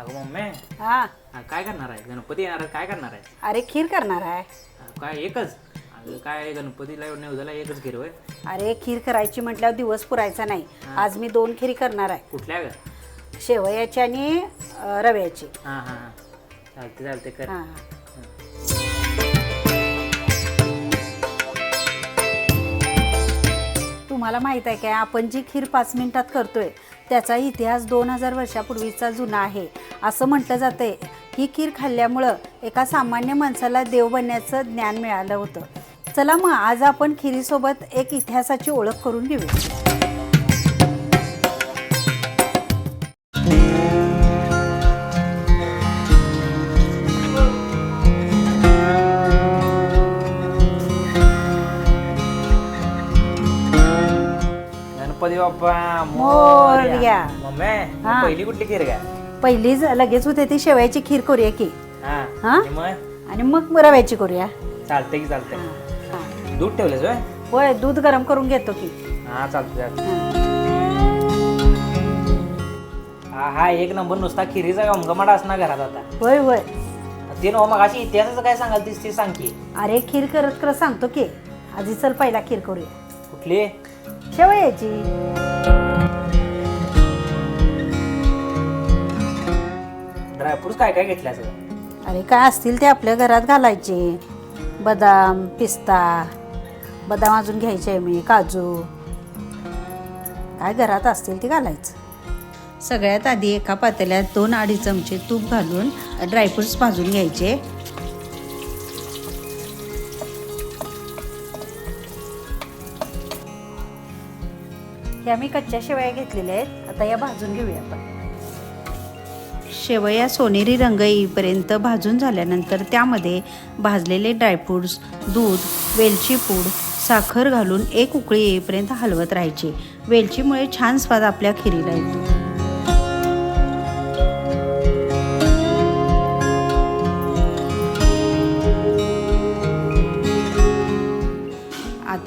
अगं मम्मी. हा. काय करणार आहे? गणपती येणार आहे? काय करणार आहे? अरे खीर करणार आहे. काय एकच? अगं काय गणपतीला नेवदाला एकच गिरव आहे अरे खीर करायची म्हटल्यावर दिवस पुरायचा नाही. आज मी दोन खीरी करणार आहे. कुठल्या ग? शेवयाची आणि अं, रव्याची. हां हां हां. चालते चालते कर. हा. तुम्हाला माहीत आहे काय? आपण जी खीर पाच मिनिटात करतोय त्याचा इतिहास दोन हजार वर्षापूर्वीचा जुना आहे. असं म्हटलं जातंय. ही खीर खाल्ल्यामुळं एका सामान्य माणसाला देव बनण्याचं ज्ञान मिळालं होतं. चला मग आज आपण खिरीसोबत एक इतिहासाची ओळख करून घेऊया. बाप्पा मोरया. मम्मी हा. पहिली कुठली खीर काय पहिली ज- लगेच होते ती शेवयाची खीर करूया की. हां. हा? आणि मग? आणि मग रव्याची करूया. चालते की चालते हा. दूध ठेवलेस होय? होय दूध गरम करून घेतो की. हां चालते चालते हा. हा हा एक नंबर नुसता खिरीचा गमगमाट असणार घरात आता. होय होय. ते नव मग अशी इतिहासाचं काय सांगाल तीस ते सांग की. अरे खीर करत करत सांगतो की. आधी चल पहिला खीर करूया. कुठली? शेवयाची ड्रायफ्रूट्स काय काय घेतल्या सगळं? अरे काय असतील ते आपल्या घरात घालायचे. बदाम पिस्ता बदाम अजून घ्यायचे मी काजू. काय घरात असतील ते घालायचं. सगळ्यात आधी एका पातेल्यात दोन अडीच चमचे तूप घालून ड्रायफ्रुट्स भाजून घ्यायचे. ह्या मी कच्च्या शेवया घेतलेल्या आहेत. आता या भाजून घेऊया आपण. शेवया सोनेरी रंग येईपर्यंत भाजून झाल्यानंतर त्यामध्ये भाजलेले ड्रायफ्रूट्स दूध वेलची पूड साखर घालून एक उकळी येईपर्यंत हलवत राहायचे. वेलचीमुळे छान स्वाद आपल्या खिरीला येतो.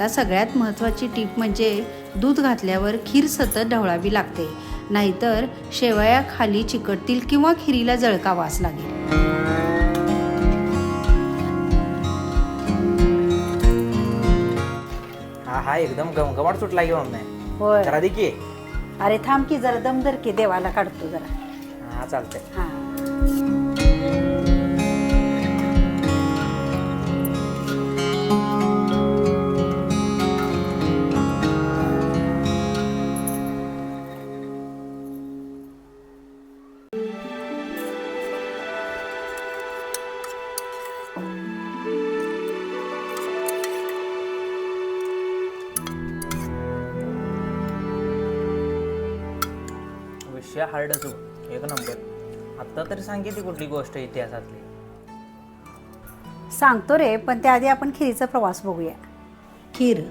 आता सगळ्यात महत्त्वाची टीप म्हणजे दूध घातल्यावर खीर सतत ढवळावी लागते. नाहीतर शेवया खाली चिकटतील किंवा खिरीला जळका वास लागेल. हा हा एकदम गमगमाट सुटला की मम्मी. होय. जरा दे की. अरे थांब की जरा दमदर की देवाला काढतो जरा. हा चालतंय. हा. विषय हार्डच हो एक नंबर आत्ता तरी सांगे ती कुठली गोष्ट इतिहासातली. सांगतो रे पण त्याआधी आपण खिरीचा प्रवास बघूया. खीर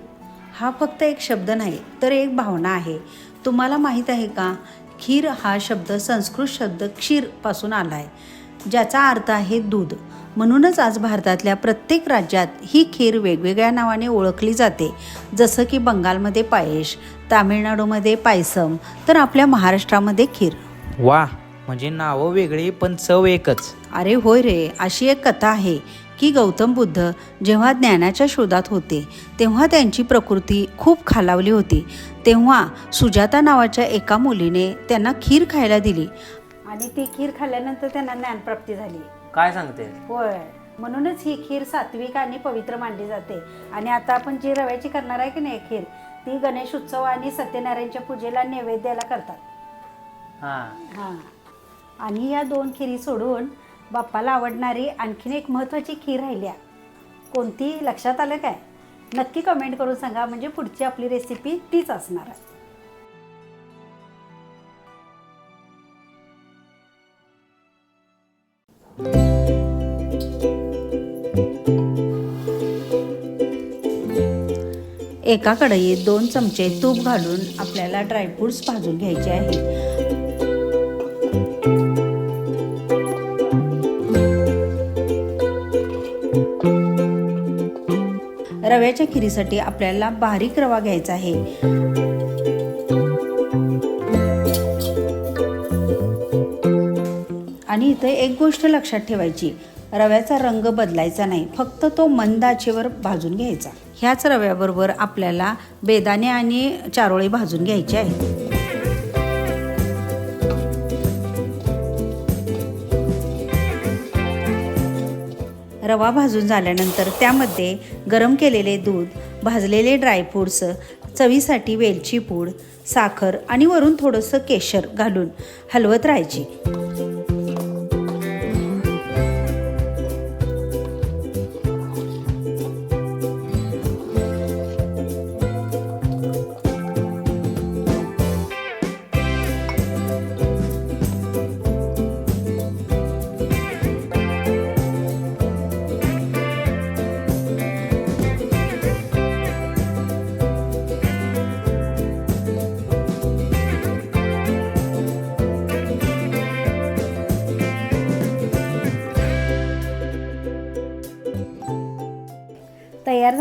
हा फक्त एक शब्द नाही तर एक भावना आहे. तुम्हाला माहीत आहे का? खीर हा शब्द संस्कृत शब्द क्षीरपासून आला आहे ज्याचा अर्थ आहे दूध. म्हणूनच आज भारतातल्या प्रत्येक राज्यात ही खीर वेगवेगळ्या नावाने ओळखली जाते. जसं की बंगालमध्ये पायश तामिळनाडूमध्ये पायसम तर आपल्या महाराष्ट्रामध्ये खीर. वा म्हणजे नावं वेगळी पण चव एकच. अरे होय रे अशी एक कथा आहे की गौतम बुद्ध जेव्हा ज्ञानाच्या शोधात होते तेव्हा त्यांची प्रकृती खूप खालावली होती. तेव्हा सुजाता नावाच्या एका मुलीने त्यांना खीर खायला दिली. आणि ती खीर खाल्ल्यानंतर त्यांना ज्ञानप्राप्ती झाली. काय सांगते? होय. म्हणूनच ही खीर सात्विक आणि पवित्र मानली जाते. आणि आता आपण जी रव्याची करणार आहे की नाही खीर ती गणेश उत्सव आणि सत्यनारायणच्या पूजेला नैवेद्याला करतात. हा. हां. आणि या दोन खिरी सोडून बाप्पाला आवडणारी आणखीन एक महत्त्वाची खीर राहिल्या. कोणती? लक्षात आलं काय? नक्की कमेंट करून सांगा. म्हणजे पुढची आपली रेसिपी तीच असणार आहे. एका कढईत दोन चमचे तूप घालून आपल्याला ड्रायफ्रूट्स भाजून घ्यायचे आहेत रव्याच्या खिरीसाठी आपल्याला बारीक रवा घ्यायचा आहे. इथं एक गोष्ट लक्षात ठेवायची. रव्याचा रंग बदलायचा नाही. फक्त तो मंद आचेवर भाजून घ्यायचा. ह्याच रव्याबरोबर आपल्याला बेदाणे आणि चारोळी भाजून घ्यायचे आहेत. रवा भाजून झाल्यानंतर त्यामध्ये गरम केलेले दूध भाजलेले ड्रायफ्रूट्स चवीसाठी वेलची पूड साखर आणि वरून थोडंसं केशर घालून हलवत राहायची.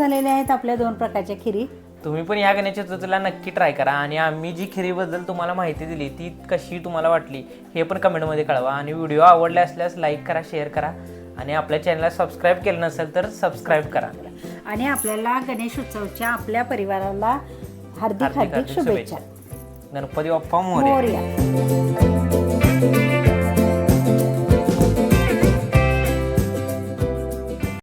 तयार झालेले आहेत आपल्या दोन प्रकारच्या खिरी. तुम्ही पण या गणेश चतुर्थीला नक्की ट्राय करा. आणि आम्ही जी खिरीबद्दल तुम्हाला माहिती दिली ती कशी तुम्हाला वाटली हे पण कमेंटमध्ये कळवा. आणि व्हिडिओ आवडले असल्यास लाईक करा शेअर करा. आणि आपल्या चॅनलला सबस्क्राईब केलं नसेल तर सबस्क्राईब करा. आणि आपल्याला गणेश उत्सवच्या आपल्या परिवाराला हार्दिक हार्दिक शुभेच्छा. गणपती बाप्पा मोरया.